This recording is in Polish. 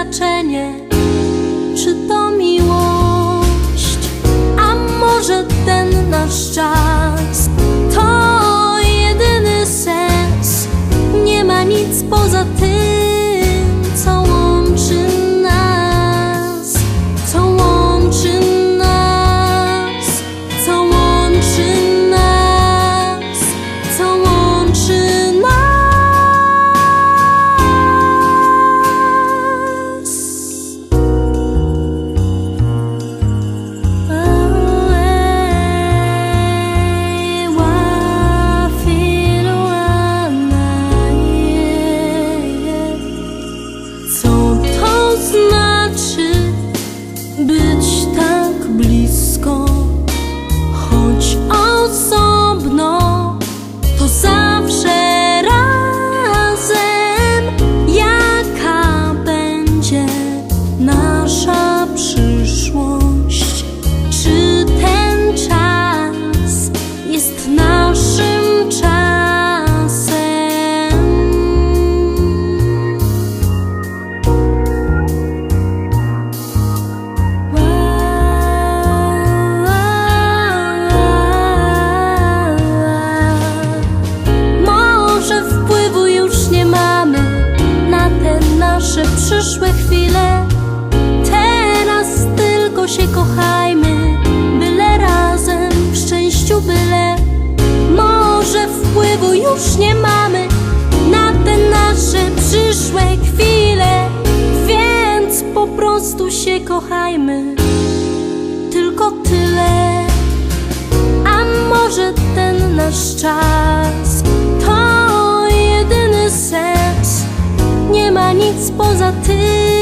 znaczenie. Przyszłe chwile. Teraz tylko się kochajmy, byle razem w szczęściu byle. Może wpływu już nie mamy na te nasze przyszłe chwile, więc po prostu się kochajmy. Tylko tyle. A może ten nasz czas поза тим.